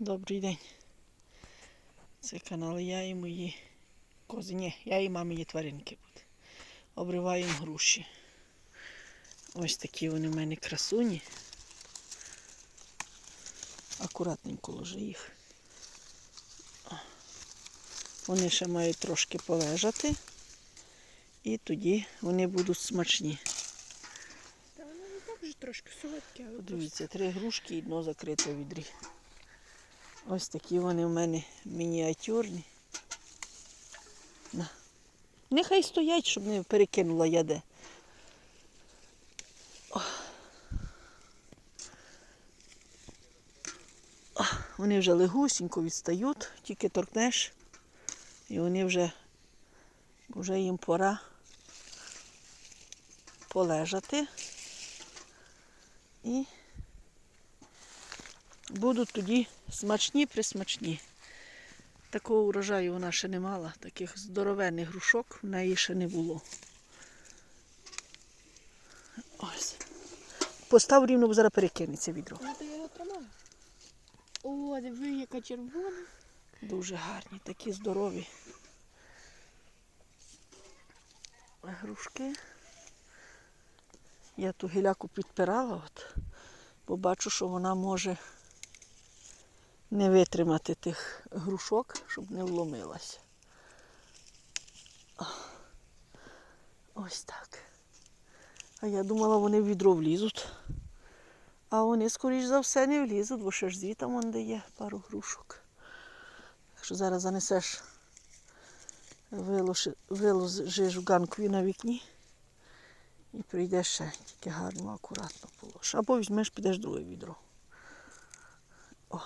Добрий день. Це канал я і мої кози. Ні, я і мамині тваринки буде. Обриваємо груші. Ось такі вони в мене красуні. Акуратненько ложи їх. Вони ще мають трошки полежати. І тоді вони будуть смачні. Та так же трошки солодке, але Подивіться, три грушки і дно закрите відрі. Ось такі вони в мене мініатюрні. На. Нехай стоять, щоб не перекинула яде. О. О, Вони вже легусінько відстають, тільки торкнеш, і вони вже, вже їм пора полежати. І будуть тоді смачні присмачні. Такого урожаю вона ще не мала, таких здоровенних грушок в неї ще не було. Ось. Постав рівно, бо зараз перекинеться відро. Ну, то я його тримаю. О, диви, яка червона. Дуже гарні, такі здорові. Грушки. Я ту гіляку підпирала, от, бо бачу, що вона може не витримати тих грушок, щоб не вломилася. Ось так. А я думала, вони в відро влізуть. А вони, скоріш за все, не влізуть, бо ще ж звітом вон де є пару грушок. Якщо зараз занесеш, виложи- виложиш ганкові на вікні і прийдеш ще тільки гарно, акуратно положиш. Або візьмеш, підеш друге відро. О.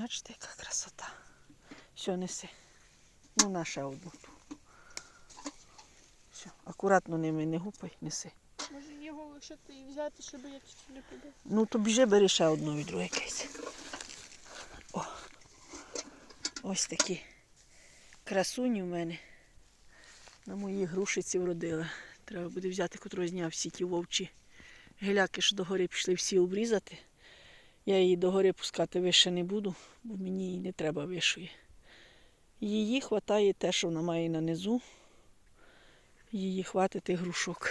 Бачите, яка красота. Все, неси. Ну, на ще одну. Все, акуратно ними не гупай, неси. Може його лишити і взяти, щоб я чуть не піде. Ну, то біжи, бери ще одну відро якесь. О. Ось такі красуні в мене на моїй грушиці вродили. Треба буде взяти, котрого зняв всі ті вовчі геляки, що догори пішли всі обрізати. Я її догори пускати вище не буду, бо мені її не треба вишої. Її хватає те, що вона має на низу. Її хватить тих грушок.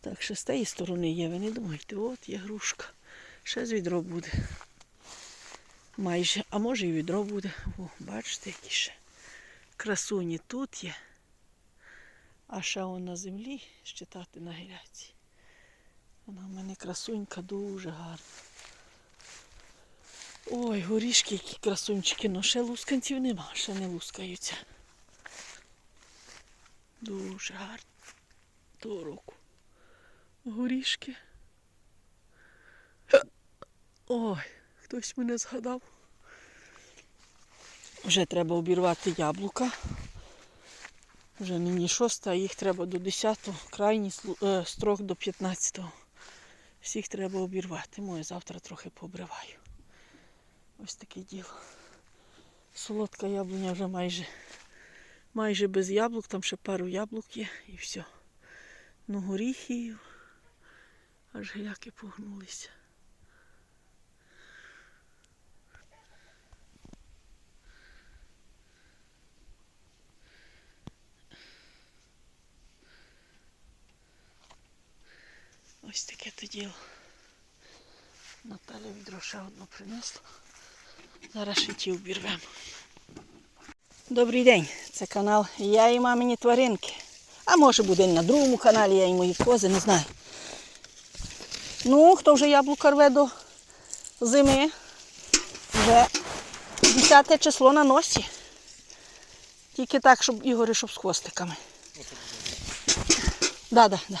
Так, ще з тієї сторони є, ви не думайте, от є грушка. Ще з відро буде. Майже, а може і відро буде. О, бачите, які ще красуні тут є. А ще он на землі щитати на гіляці. Вона в мене красунька дуже гарна. Ой, горішки, які красунчики, ну ще лусканців нема, ще не лускаються. Дуже гарно. Того року горішки. Ой, хтось мене згадав. Вже треба обірвати яблука. Вже нині шоста, а їх треба до 10-го, крайній е, строк до 15-го. Всіх треба обірвати. Моє завтра трохи пообриваю. Ось таке діло. Солодка яблуня вже майже, майже без яблук, там ще пару яблук є і все. Ну, горіхів. Аж гіляки погнулися. Ось таке то діло. Наталя відро ще одну принесла. Зараз ще ті обірвемо. Добрий день, це канал Я і мамині тваринки. А може буде на другому каналі я і мої кози, не знаю. Ну, хто вже яблука рве до зими? Вже 10 число на носі. Тільки так, щоб Ігори, щоб з хвостиками. Да, да, да.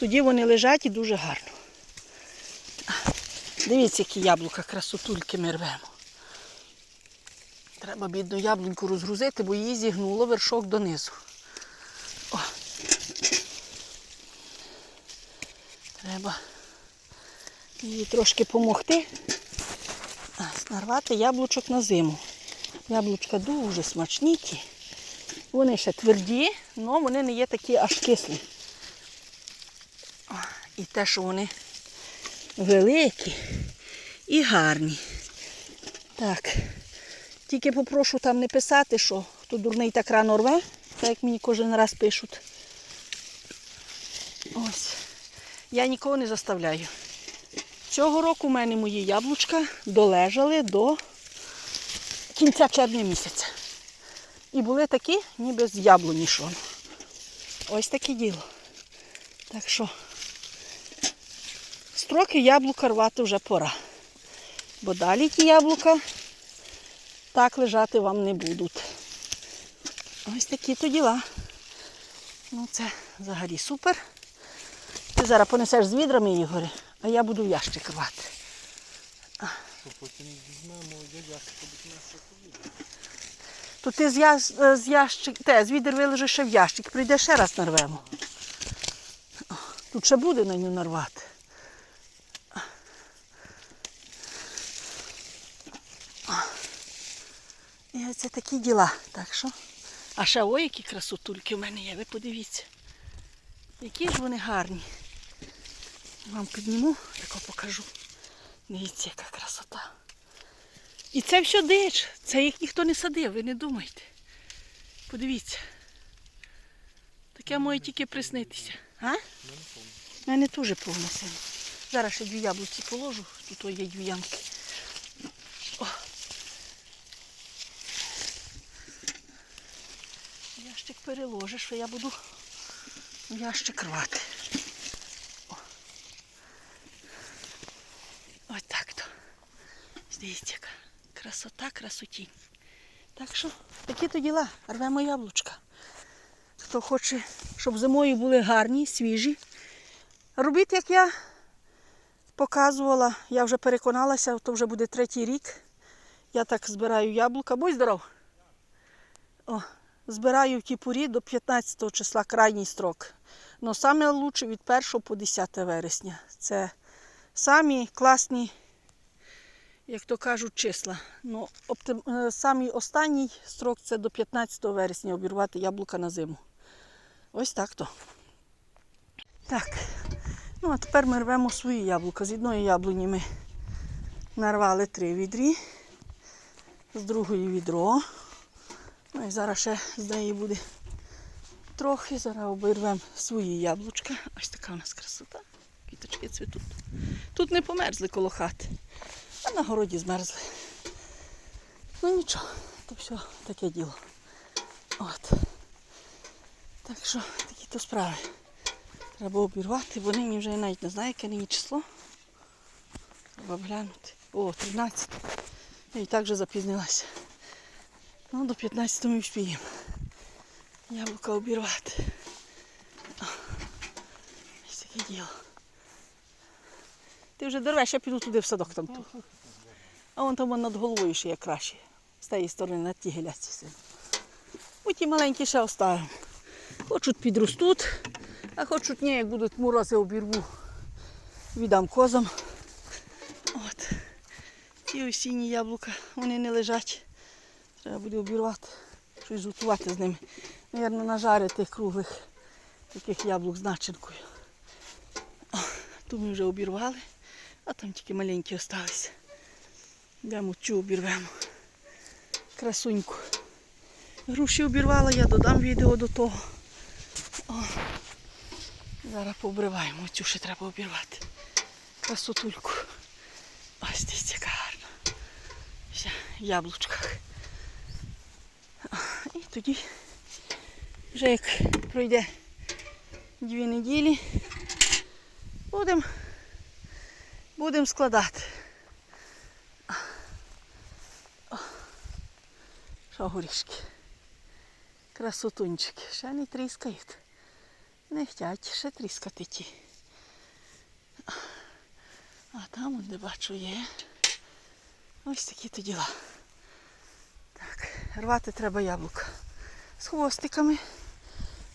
Тоді вони лежать і дуже гарно. Дивіться, які яблука красотульки ми рвемо. Треба бідну яблуньку розгрузити, бо її зігнуло вершок донизу. О. Треба їй трошки допомогти. Нарвати яблучок на зиму. Яблучка дуже смачні. Вони ще тверді, але вони не є такі аж кислі. І те, що вони великі і гарні. Так. Тільки попрошу там не писати, що хто дурний так рано рве, так як мені кожен раз пишуть. Ось. Я нікого не заставляю. Цього року в мене мої яблучка долежали до кінця червня місяця. І були такі, ніби з яблуні шон. Ось таке діло. Так що строки яблука рвати вже пора. Бо далі ті яблука так лежати вам не будуть. Ось такі то діла. Ну це взагалі супер. Ти зараз понесеш з відрами, Ігоре, а я буду в ящик рвати. Потім візьмемо, я ящик. То ти з, я, з ящик, те, з відер виложиш ще в ящик, прийде ще раз нарвемо. Тут ще буде на нього нарвати. І це такі діла. Так що. А ще ой, які красотульки в мене є, ви подивіться. Які ж вони гарні. Вам підніму, тако покажу. Дивіться, яка красота. І це все дич. Це їх ніхто не садив, ви не думайте. Подивіться. Таке може тільки приснитися. А? У мене теж повна сина. Зараз ще дві яблуці положу. Тут є дві ямки. О. Ящик переложиш, що я буду ящик рвати. Ось так то. Дивіться, яка красота, красотінь. Так що такі то діла. Рвемо яблучка. Хто хоче, щоб зимою були гарні, свіжі. Робіть, як я показувала, я вже переконалася, то вже буде третій рік. Я так збираю яблука. Будь здоров. О, збираю в кіпурі до 15 числа крайній строк. Но саме лучше від 1 по 10 вересня. Це самі класні як то кажуть, числа. Ну, оптим... е, самий останній строк це до 15 вересня обірвати яблука на зиму. Ось так то. Так. Ну, а тепер ми рвемо свої яблука. З одної яблуні ми нарвали три відрі, з другої відро. Ну і зараз ще з неї буде трохи. Зараз обірвемо свої яблучка. Ось така у нас красота. Квіточки цвітуть. Тут не померзли коло хати. А на городі змерзли. Ну нічого, то все таке діло. От. Так що такі то справи. Треба обірвати, бо нині вже навіть не знаю, яке нині число. Треба глянути. О, 13. Я і так вже запізнилася. Ну, до 15 ми вспіємо. Яблука обірвати. Ось таке діло. Ти вже дорвеш, я піду туди в садок там. ту. А вон там над головою ще є краще. З тієї сторони на ті гіляці. Ось ті маленькі ще оставимо. Хочуть підростуть, а хочуть ні, як будуть морози обірву. Віддам козам. От. Ті осінні яблука, вони не лежать. Треба буде обірвати. Щось готувати з ними. Навірно, нажарити круглих таких яблук з начинкою. Ту ми вже обірвали, а там тільки маленькі залишилися. Йдемо цю обірвемо. Красуньку. Груші обірвала, я додам відео до того. О, зараз пообриваємо, цю ще треба обірвати. Красотульку. Ось дивіться, яка гарна. Ще в яблучках. І тоді, вже як пройде дві неділі, будемо будем складати. Що горішки? Красотунчики. Ще не тріскають. Не хочуть ще тріскати ті. А там, де бачу, є. Ось такі то діла. Рвати треба яблука. З хвостиками.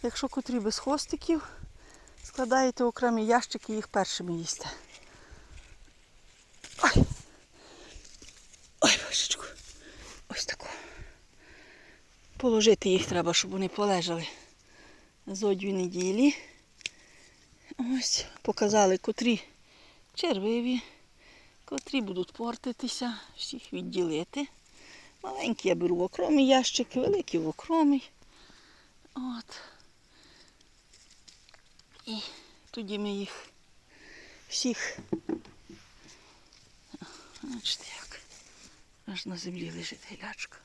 Якщо котрі без хвостиків, складаєте окремі ящики і їх першими їсте. Ой. Ой, божечку. Ось таку. Положити їх треба, щоб вони полежали зо дві неділі. Ось, показали, котрі червиві, котрі будуть портитися, всіх відділити. Маленькі я беру в окремий ящик, великі в окремий. От. І тоді ми їх всіх. Бачите як. Аж на землі лежить гілячка.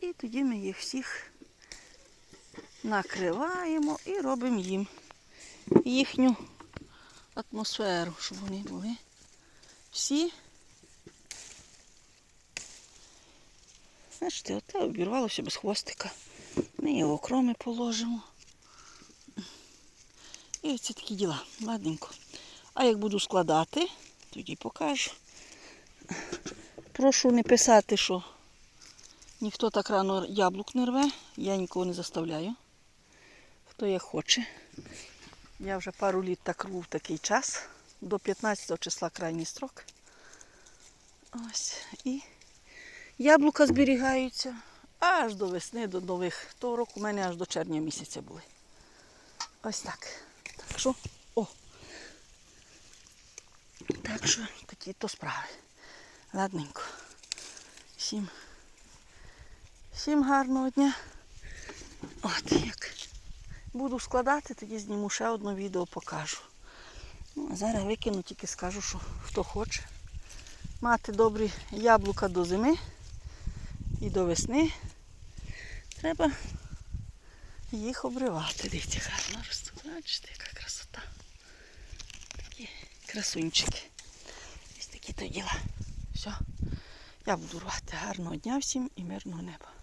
І тоді ми їх всіх накриваємо і робимо їм їхню атмосферу, щоб вони були всі. Бачите, оте обірвалося без хвостика. Ми його окроми положимо. І оці такі діла, ладненько. А як буду складати, тоді покажу. Прошу не писати, що ніхто так рано яблук не рве. Я нікого не заставляю. Хто як хоче. Я вже пару літ так рву в такий час. До 15 числа крайній строк. Ось. І яблука зберігаються аж до весни, до нових. Того року у мене аж до червня місяця були. Ось так. Так що, о. Так що такі то справи. Ладненько. Всім, всім гарного дня. От як буду складати, тоді зніму ще одне відео, покажу. Ну, а зараз викину, тільки скажу, що хто хоче мати добрі яблука до зими і до весни, треба їх обривати. Дивіться, гарно ростуть. Бачите, яка красота. Такі красунчики. Ось такі то діла. Все. Я буду рвати. Гарного дня всім і мирного неба.